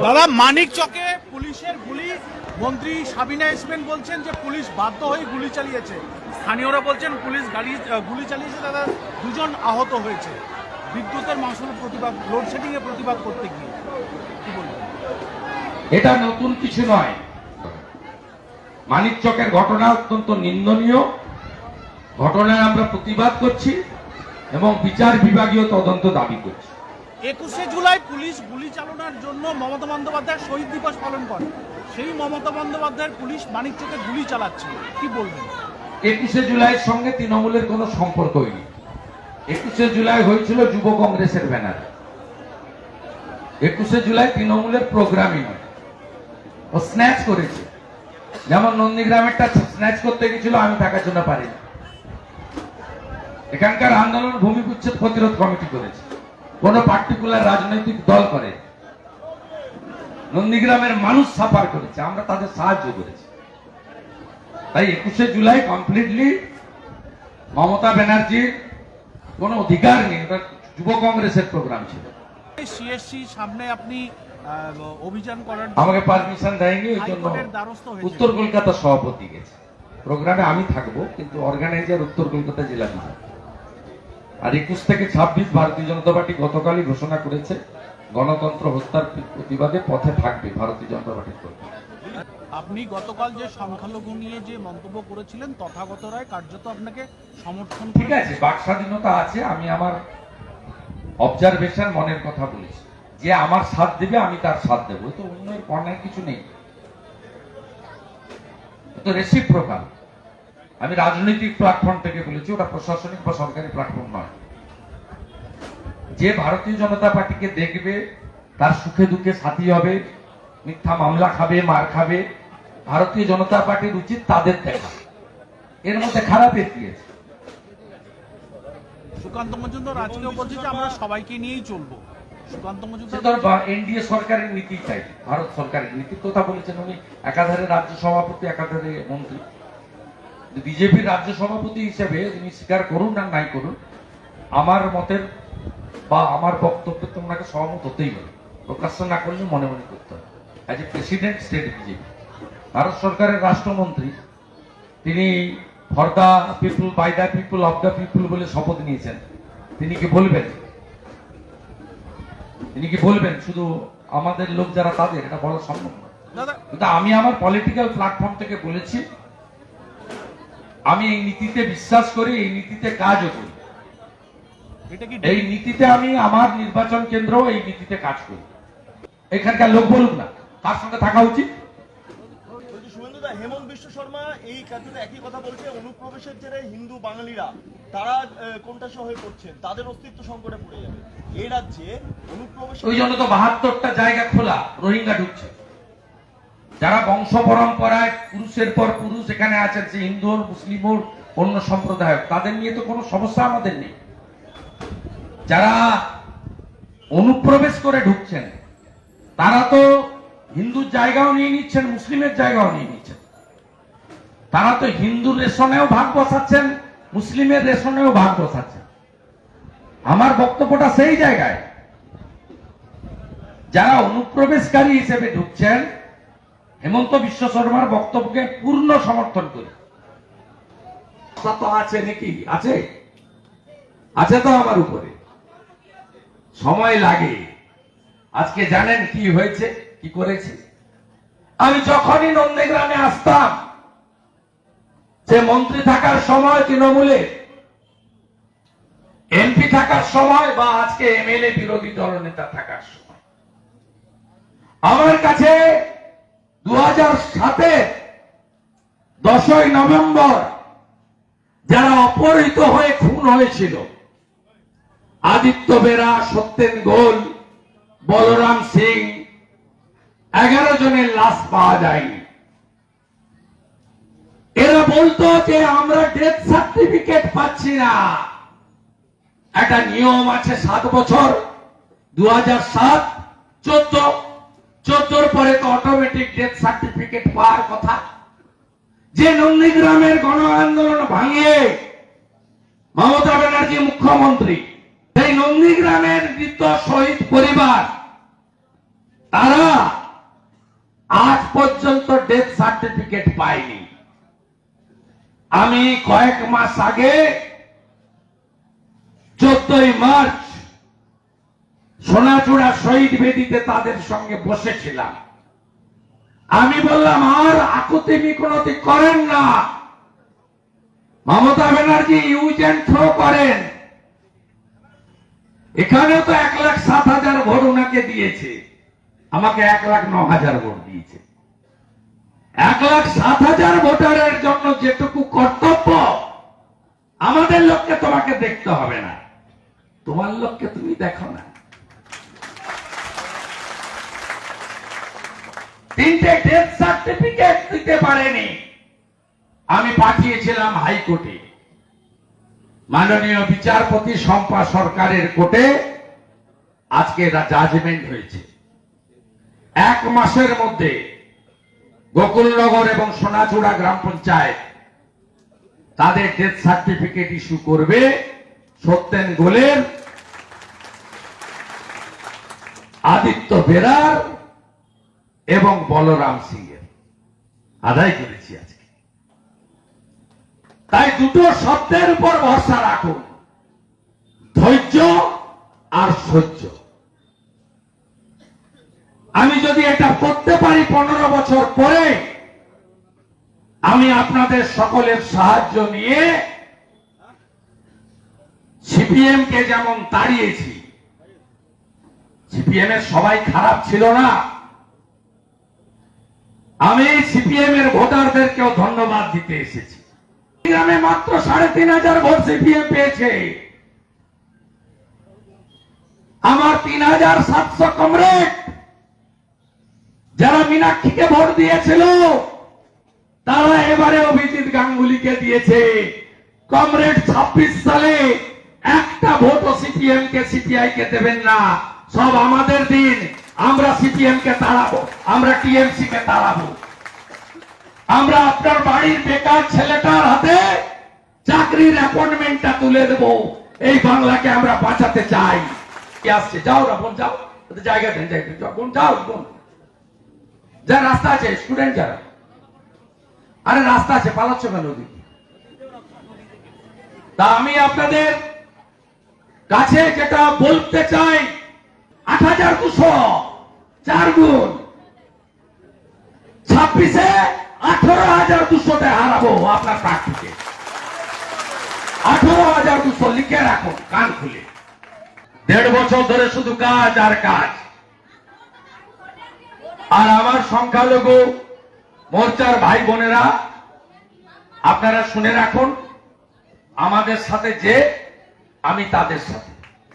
দাদা, মানিক চকে পুলিশের গুলি। মন্ত্রী সাবিনা ইসমেন বলছেন যে পুলিশ বাধ্য হয়ে গুলি চালিয়েছে। স্থানীয়রা বলছেন পুলিশ গাড়ি গুলি চালিয়েছে, দাদা, দুজন আহত হয়েছে। বিদ্যুতের মাসুল প্রতিবাদ লোডশেডিং এর প্রতিবাদ করতে গিয়ে। কি বলবেন? এটা নতুন কিছু নয়। মানিক চকের ঘটনা অত্যন্ত নিন্দনীয়। ঘটনায় আমরা প্রতিবাদ করছি এবং বিচার বিভাগীয় তদন্ত দাবি করছি। একুশে জুলাই পুলিশ গুলি চালানোর জন্য মমতা বন্দ্যোপাধ্যায় শহীদ দিবস পালন করে। সেই মমতা বন্দ্যোপাধ্যায়ের পুলিশ মানিক চকে গুলি চালাচ্ছে। কি বলবেন? একুশে জুলাইয়ের সঙ্গে তৃণমূলের কোনো সম্পর্কই নেই। একুশে জুলাই হয়েছিল যুব কংগ্রেসের ব্যানারে। একুশে জুলাই তৃণমূলের প্রোগ্রামই নয় ও স্ন্যাচ করেছে। যেমন নন্দীগ্রামেরটা স্ন্যাচ করতে গেছিল, আমি টাকার জন্য পারিনি। এখানকার আন্দোলন ভূমি উচ্ছেদ প্রতিরোধ কমিটি করেছে। কোন পার্টিকুলার রাজনৈতিক দল করে। নন্দীগ্রামের মানুষ সাফার করেছে আমরা তাদের সাহায্য করেছি। তাই একুশে জুলাই কমপ্লিটলি মমতা ব্যানার্জির কোনো অধিকার নেই ওটা যুব কংগ্রেসের প্রোগ্রাম ছিল। সিএসসি সামনে আপনি অভিযান করার আমাকে পারমিশন দেয়নি ওই জন্য। উত্তর কলকাতা সভাপতি গেছে। প্রোগ্রামে আমি থাকব কিন্তু অর্গানাইজার উত্তর কলকাতা জেলা বিভাগ আর একুশ থেকে ছাব্বিশ ভারতীয় জনতা পার্টি গতকালই ঘোষণা করেছে গণতন্ত্র হত্যার প্রতিবাদে পথে থাকবে ভারতীয় জনতা পার্টির কর্মী আপনি গতকাল যে সংখ্যালঘু নিয়ে যে মন্তব্য করেছিলেন তথাগত রায় কার্যত আপনাকে সমর্থন ঠিক আছে বাক স্বাধীনতা আছে আমি আমার অবজারভেশন মনের কথা বলেছি। যে আমার সাথ দেবে আমি তার সাথ দেবো। তো অন্যের কর্ণের কিছু নেই। তো রেসিপ্রোকাল আমি রাজনৈতিক প্ল্যাটফর্ম থেকে বলেছি ওটা প্রশাসনিক বা সরকারি প্ল্যাটফর্ম নয়। যে ভারতীয় জনতা পার্টিকে দেখবে তার সুখে দুঃখে সাথী হবে মিথ্যা মামলা খাবে মার খাবে ভারতীয় জনতা পার্টির উচিত তাদের দেখা। এর মধ্যে খারাপ কি সুকান্ত মজুমদার আজকেও বলছে যে আমরা সবাইকে নিয়েই চলবো। সুকান্ত মজুমদার এনডিএ সরকারের নীতি চাই ভারত সরকারের নীতির কথা বলেছেন উনি একাধারে রাজ্য সভাপতি একাধারে মন্ত্রী। বিজেপির রাজ্য সভাপতি হিসেবে তিনি স্বীকার করুন না নাই করুন আমার মতের বা আমার বক্তব্যে তো ওনাকে সহমত হতেই হবে। প্রকাশ্য না করলে মনে মনে করতে হবে। As a president state BJP. Bharat সরকারের রাষ্ট্রমন্ত্রী তিনি for the people by the people of the people বলে শপথ নিয়েছেন। তিনি কি বলবেন? তিনি কি বলবেন? শুধু আমাদের লোক যারা তাদের এটা বলা সম্ভব না দাদা কিন্তু আমি আমার পলিটিক্যাল প্ল্যাটফর্ম থেকে বলেছি আমি এই নীতিতে বিশ্বাস করি এই নীতিতে কাজও করি। এই নীতিতে আমি আমার নির্বাচন কেন্দ্র এই নীতিতে কাজ করি। এখানকার লোক বলুক না তার সঙ্গে থাকা উচিত? হেমন্ত বিশ্ব শর্মা এই কার্যত একই কথা বলছে অনুপ্রবেশের জেরে হিন্দু বাঙালিরা তারা পড়ছেন তাদের অস্তিত্ব সংকটে পড়ে যাবে। এই রাজ্যে অনুপ্রবেশ ওই জন্য তো বাহাত্তরটা জায়গা খোলা রোহিঙ্গা ঢুকছে। যারা বংশ পরম্পরায় পুরুষের পর পুরুষ এখানে আছেন সে হিন্দু হোক মুসলিম হোক অন্য সম্প্রদায় হোক, তাদের নিয়ে তো কোনো সমস্যা আমাদের নেই। যারা অনুপ্রবেশ করে ঢুকছেন তারা তো হিন্দুর জায়গাও নিয়ে নিচ্ছেন মুসলিমের জায়গাও নিয়ে নিচ্ছেন। তারা তো হিন্দুর রেশনেও ভাগ বসাচ্ছেন মুসলিমের রেশনেও ভাগ বসাচ্ছেন। আমার বক্তব্যটা সেই জায়গায়। যারা অনুপ্রবেশকারী হিসেবে ঢুকছেন হেমন্ত বিশ্ব শর্মার বক্তব্যকে পূর্ণ সমর্থন করি। আছে নাকি? আছে? আছে তো আমার উপরে। সময় লাগে। আজকে জানেন কি হয়েছে, কি করেছে? আমি যখনই নন্দীগ্রামে আসতাম সে মন্ত্রী থাকার সময় তৃণমূলে, এমপি থাকার সময় বা আজকে এমএলএ বিরোধী দলনেতা থাকার সময়। আমার কাছে দু সাতে দশই নভেম্বর যারা অপহৃত হয়ে খুন হয়েছিল, আদিত্য বেরা, সত্যেন গোল, বলরাম সিং, এগারো জনের লাশ পাওয়া যায়নি। এরা বলতো যে আমরা ডেথ সার্টিফিকেট পাচ্ছি না। একটা নিয়ম আছে সাত বছর দু হাজার সাত, চোদ্দ চোদ্দোর পরে তো অটোমেটিক ডেথ সার্টিফিকেট পাওয়ার কথা। যে নন্দীগ্রামের গণ আন্দোলন ভাঙিয়ে মমতা ব্যানার্জি মুখ্যমন্ত্রী, সেই নন্দীগ্রামের মৃত শহীদ পরিবার, তারা আজ পর্যন্ত ডেথ সার্টিফিকেট পায়নি। আমি কয়েক মাস আগে চোদ্দই মার্চ সোনাচূড়া শহীদ বেদিতে তাদের সঙ্গে বসেছিলাম। আমি বললাম, আর আকুতি মিকুনতি করেন না। Mamata Banerjee use and throw করেন। এখানেও তো এক লাখ সাত হাজার ভোট ওনাকে দিয়েছে। আমাকে এক লাখ ন হাজার ভোট দিয়েছে। এক লাখ সাত হাজার ভোটারের জন্য যেটুকু কর্তব্য, আমাদের লোককে তোমাকে দেখতে হবে না। তোমার লোককে তুমি দেখো না। তিনটে ডেথ সার্টিফিকেট দিতে পারেনি। আমি পাঠিয়েছিলাম হাইকোর্টে। মাননীয় বিচারপতি শম্পা সরকারের কোর্টে আজকে জাজমেন্ট হয়েছে। এক মাসের মধ্যে গোকুলনগর এবং সোনাচূড়া গ্রাম পঞ্চায়েত তাদের ডেথ সার্টিফিকেট ইস্যু করবে সত্যেন গোলের, আদিত্য বেরার এবং বলরাম সিং এর আদায় করেছি আজকে। তাই দুটো শব্দের উপর ভরসা রাখুন। ধৈর্য আর সহ্য। আমি যদি এটা করতে পারি পনেরো বছর পরে, আমি আপনাদের সকলের সাহায্য নিয়ে সিপিএম কে যেমন তাড়িয়েছি সিপিএম এর সবাই খারাপ ছিল না। আমি সিপিএম এর ভোটারদেরকেও ধন্যবাদ দিতে এসেছি। গ্রামে মাত্র সাড়ে তিন হাজার ভোট সিপিএম পেয়েছে। আমার তিন হাজার সাতশো কমরেড যারা মীনাক্ষীকে ভোট দিয়েছিল, তারা এবারে অভিজিৎ গাঙ্গুলিকে দিয়েছে। কমরেড ছাব্বিশ সালে একটা ভোটও সিপিএম কে সিপিআই কে দেবেন না। সব আমাদের দিন। আমরা সিপিএম কে তাড়াবো, আমরা টিএমসি কে তাড়াবো। আমরা আপনার বাড়ির বেকার ছেলেটার হাতে চাকরির অ্যাপয়েন্টমেন্টটা তুলে দেব। এই বাংলাকে আমরা বাঁচাতে চাই। কি আসছে? যাও বোন যাও। জায়গা দেন, জায়গা বোন যাও বোন যা রাস্তা আছে স্টুডেন্ট যারা। আরে রাস্তা আছে, পালাচ্ছ কেন ওদিকে? তা আমি আপনাদের কাছে যেটা বলতে চাই, আট হাজার দুশো। চার গুণ। ছাব্বিশে আঠারো হাজার দুশোতে হারাবো আপনার প্রার্থীকে। আঠারো হাজার দুশো লিখে রাখুন, কান খুলে। দেড় বছর ধরে শুধু কাজ আর কাজ। আর আমার সংখ্যালঘু মোর্চার ভাই বোনেরা, আপনারা শুনে রাখুন, আমাদের সাথে যে, আমি তাদের সাথে।